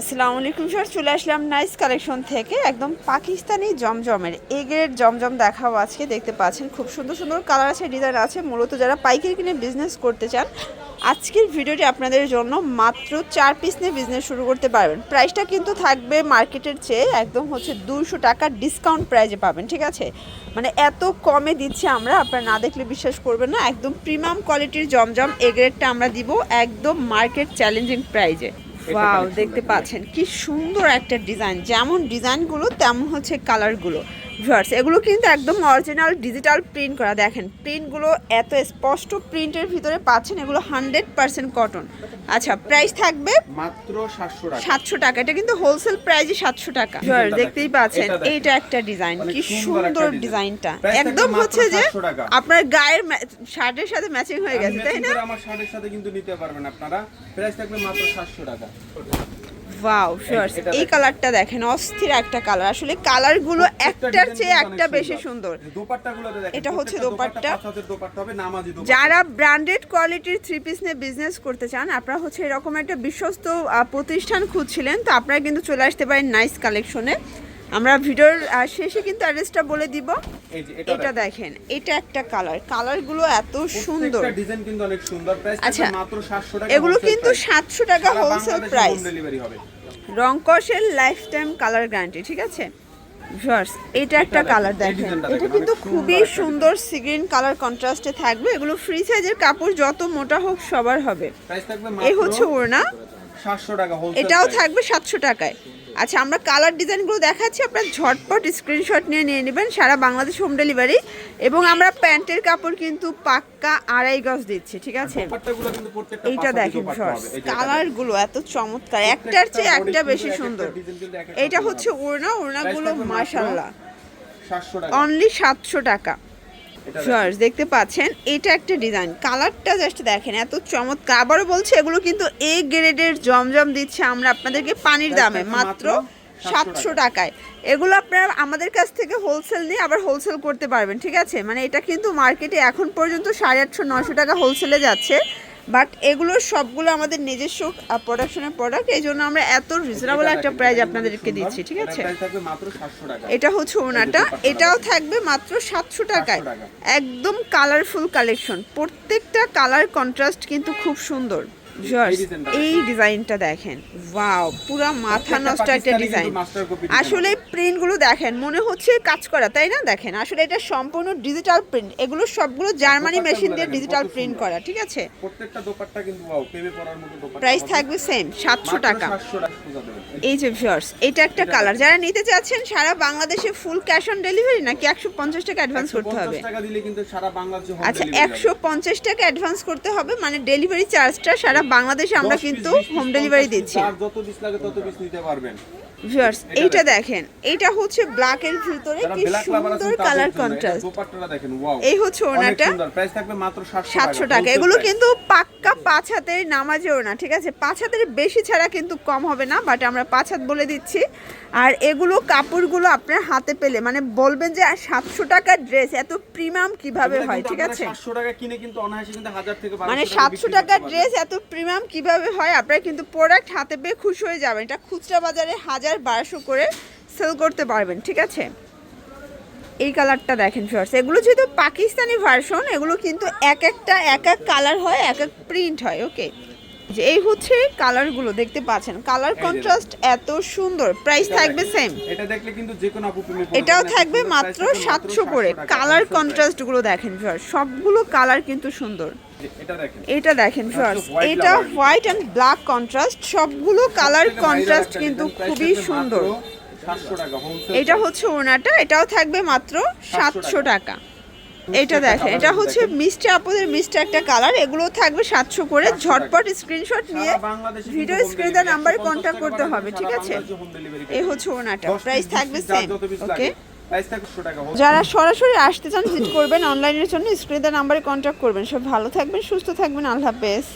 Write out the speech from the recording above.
আসসালামু আলাইকুম স্যার চলে আসলাম নাইস কালেকশন থেকে একদম পাকিস্তানি জমজমের এ গ্রেড জমজম দেখাবো আজকে, দেখতে পাচ্ছেন খুব সুন্দর সুন্দর কালার আছে ডিজাইন আছে। মূলত যারা পাইকারি কিনে বিজনেস করতে চান, আজকের ভিডিওটি আপনাদের জন্য মাত্র চার পিস নিয়ে বিজনেস শুরু করতে পারবেন। প্রাইসটা কিন্তু থাকবে মার্কেটের চেয়ে একদম হচ্ছে দুশো টাকা ডিসকাউন্ট প্রাইজে পাবেন, ঠিক আছে? মানে এত কমে দিচ্ছি আমরা, আপনারা না দেখলে বিশ্বাস করবেন না, একদম প্রিমিয়াম কোয়ালিটির জমজম এ গ্রেডটা আমরা দিব একদম মার্কেট চ্যালেঞ্জিং প্রাইজে ওয়াও দেখতে পাচ্ছেন। কি সুন্দর একটা ডিজাইন যেমন ডিজাইনগুলো তেমন হচ্ছে কালারগুলো ভিউয়ার্স এগুলো কিন্তু একদম অরিজিনাল ডিজিটাল প্রিন্ট করা। দেখেন প্রিন্টগুলো এত স্পষ্ট প্রিন্টের ভিতরে পাচ্ছেন এগুলো হান্ড্রেড পার্সেন্ট কটন আচ্ছা প্রাইস থাকবে মাত্র সাতশো টাকা। সাতশো টাকা। এটা কিন্তু হোলসেল প্রাইসে সাতশো টাকা। ভিউয়ার্স দেখতেই পাচ্ছেন এইটা একটা ডিজাইন কি সুন্দর। ডিজাইনটা একদম হচ্ছে যে আপনার গায়ের শার্টের সাথে ম্যাচিং হয়ে গেছে তাই না? আমার শার্টের সাথে কিন্তু নিতে পারবেন আপনারা। প্রাইস থাকবে মাত্র সাতশো টাকা। ওয়াও শিওর এই কালারটা দেখেন অস্থির একটা কালার আসলে কালারগুলো একটার চেয়ে একটা বেশি সুন্দর। এটা হচ্ছে দোপাট্টা। যারা ব্র্যান্ডেড কোয়ালিটির থ্রি পিস নিয়ে বিজনেস করতে চান আপনারা হচ্ছে এরকম একটা বিশ্বস্ত প্রতিষ্ঠান খুঁজছিলেন তো আপনারা কিন্তু চলে আসতে পারেন নাইস কালেকশনে আমরা ভিডিওর শেষে কিন্তু অ্যাড্রেসটা বলে দিব। এটা দেখেন। এটা একটা কালার কালারগুলো এত সুন্দর। ডিজাইন কিন্তু অনেক সুন্দর। প্রাইস আচ্ছা, মাত্র 700 টাকা এগুলো কিন্তু সাতশো টাকা হোলসেল প্রাইস ডেলিভারি হবে। রংকসের লাইফ টাইম কালার গ্যারান্টি ঠিক আছে? ভিউয়ার্স এটা একটা কালার দেখেন। এটা কিন্তু খুবই সুন্দর সিগ্রিন কালার কন্ট্রাস্টে থাকবে। এগুলো ফ্রি সাইজের কাপড় যত মোটা হোক সবার হবে। এ এই হচ্ছে ওড়না। 700 টাকা হোলসেল এটাও থাকবে সাতশো টাকায়। আচ্ছা আমরা কালার ডিজাইনগুলো দেখাচ্ছি আপনার ঝটপট স্ক্রিনশট নিয়ে নিয়ে নেবেন সারা বাংলাদেশ হোম ডেলিভারি এবং আমরা প্যান্টের কাপড় কিন্তু পাক্কা আড়াই গজ দিচ্ছি ঠিক আছে? এইটা দেখেন এটা। কালারগুলো এত চমৎকার একটার চেয়ে একটা বেশি সুন্দর। এইটা হচ্ছে ওড়না ওড়নাগুলো থাকবে মাত্র মাশাল্লাহ 700 টাকা। অনলি সাতশো টাকা। এটা দেখতে পাচ্ছেন এটা একটা ডিজাইন কালারটা জাস্ট দেখেন এত চমৎকার। আবারও বলছে এগুলো কিন্তু এ গ্রেডের জমজম দিচ্ছে আমরা আপনাদেরকে পানির দামে মাত্র মাত্র সাতশো টাকায়। এগুলো আপনারা আমাদের কাছ থেকে হোলসেল নিয়ে আবার হোলসেল করতে পারবেন ঠিক আছে? মানে এটা কিন্তু মার্কেটে এখন পর্যন্ত সাড়ে আটশো নশো টাকা হোলসেলে যাচ্ছে। বাট এগুলো সবগুলো আমাদের নিজস্ব প্রোডাকশনের প্রোডাক্ট এই জন্য আমরা এত রিজনেবল একটা প্রাইস আপনাদেরকে দিচ্ছি ঠিক আছে? এটা price থাকবে মাত্র 700 টাকা। এটা হচ্ছে ওনাটা এটাও থাকবে মাত্র সাতশো টাকায়। একদম কালারফুল কালেকশন প্রত্যেকটা কালার কন্ট্রাস্ট কিন্তু খুব সুন্দর। এই ডিজাইনটা দেখেন। ওয়াও পুরা মাথা নষ্ট একটা ডিজাইন আসলে প্রিন্টগুলো দেখেন মনে হচ্ছে কাজ করা তাই না? দেখেন আসলে এটা সম্পূর্ণ ডিজিটাল প্রিন্ট এগুলো সবগুলো জার্মানি মেশিন দিয়ে ডিজিটাল প্রিন্ট করা ঠিক আছে? প্রত্যেকটা দোপাট্টা কিন্তু ওয়াও প্রেমে পড়ার মতো দোপাট্টা প্রাইস থাকবে সেম সাতশো টাকা। 700 টাকা এই যে ভিউয়ার্স এটা একটা কালার যারা নিতে চাচ্ছেন সারা বাংলাদেশে ফুল ক্যাশ অন ডেলিভারি নাকি একশো পঞ্চাশ টাকা অ্যাডভান্স করতে 150 হবে? টাকা দিলে কিন্তু সারা বাংলাদেশে আচ্ছা delivery একশো পঞ্চাশ টাকা অ্যাডভান্স করতে হবে মানে ডেলিভারি চার্জটা সারা বাংলাদেশে আমরা কিন্তু হোম ডেলিভারি দিচ্ছি। যত পিস লাগে তত পিস নিতে পারবেন। ভিউয়ার্স এইটা দেখেন। এটা হচ্ছে ব্ল্যাকের ভিতরে যারা কি সুন্দর কালার কন্ট্রাস্ট দোপাট্টাটা দেখেন ওয়াও এই হচ্ছে ওনাটা প্রাইস থাকবে মাত্র 700 সাতশো টাকা। এগুলো। কিন্তু পাক্কা পাঁচ হাতের নামাজেও না ঠিক আছে? পাঁচ হাতের বেশি ছাড়া কিন্তু কম হবে না বাট আমরা পাঁচ হাত বলে দিচ্ছি। আর এগুলো কাপড়গুলো আপনার হাতে পেলে মানে বলবেন যে সাতশো টাকার ড্রেস এত প্রিমিয়াম কীভাবে হয় ঠিক আছে? 700 টাকা কিনে কিন্তু অনায়াসে কিন্তু 1000 থেকে 1200 মানে টাকা সাতশো বিক্রি টাকার ড্রেস এত প্রিমিয়াম কীভাবে হয়, আপনারা কিন্তু প্রোডাক্ট হাতে পেয়ে খুশি হয়ে যাবেন। এটা খুচরা বাজারে হাজার বারোশো করে সেল করতে পারবেন, ঠিক আছে? এই কালারটা দেখেন ফার্স্ট এগুলো যেহেতু পাকিস্তানি ভার্সন এগুলো কিন্তু এক একটা, এক এক কালার হয়, এক এক প্রিন্ট হয় ওকে যে এই হচ্ছে কালারগুলো দেখতে পাচ্ছেন। কালার কন্ট্রাস্ট এত সুন্দর। প্রাইস থাকবে সেম এটা দেখলে কিন্তু যে কোনো আপু এটাও থাকবে মাত্র price থাকবে সাতশো করে। কালার কন্ট্রাস্টগুলো দেখেন ভিউয়ার সবগুলো কালার কিন্তু সুন্দর। এটা দেখেন। এটা দেখেন ভিউয়ার্স এটা হোয়াইট অ্যান্ড ব্ল্যাক কন্ট্রাস্ট সবগুলো কালার কন্ট্রাস্ট কিন্তু খুবই সুন্দর। 700 টাকা এটা হচ্ছে ওনাটা এটাও থাকবে মাত্র সাতশো টাকা। এটা দেখেন এটা হচ্ছে মিষ্টি আপুদের মিষ্টি একটা কালার এগুলো থাকবে সাতশো করে ঝটপট স্ক্রিনশট নিয়ে ভিডিও স্ক্রিন delivery, নাম্বারে 150 কন্ট্যাক্ট করতে হবে ঠিক আছে? এ এই হচ্ছে ওনাটা 10 প্রাইস থাকবে 20 সেম ওকে লাগে। Price থাকবে 100 টাকা wholesale যারা সরাসরি আসতে চান ভিজিট করবেন অনলাইনের জন্য স্ক্রিনে নাম্বারে কন্ট্যাক্ট করবেন। সব ভালো থাকবেন সুস্থ থাকবেন আল্লাহ হাফেজ।